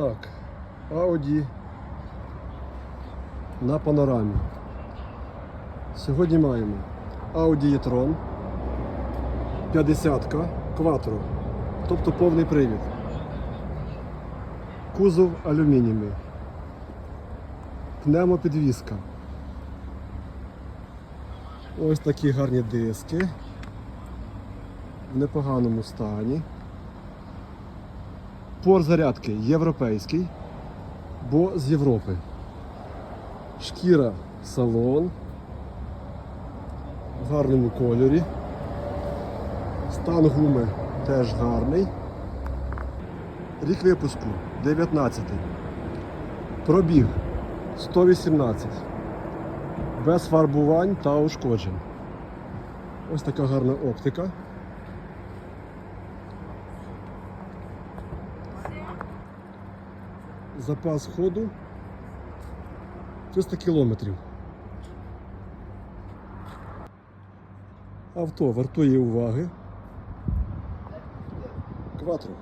Так, Audi на панорамі. Сьогодні маємо Audi e-tron 50 Quattro, тобто повний привід. Кузов алюмінієвий. Пневмопідвізка. Ось такі гарні диски. В непоганому стані. Пор зарядки європейський, бо з Європи. Шкіра салон в гарному кольорі. Стан гуми теж гарний. Рік випуску 19. Пробіг 118. Без фарбувань та ушкоджень. Ось така гарна оптика. Запас ходу 300 кілометрів. Авто вартує уваги. Кватро.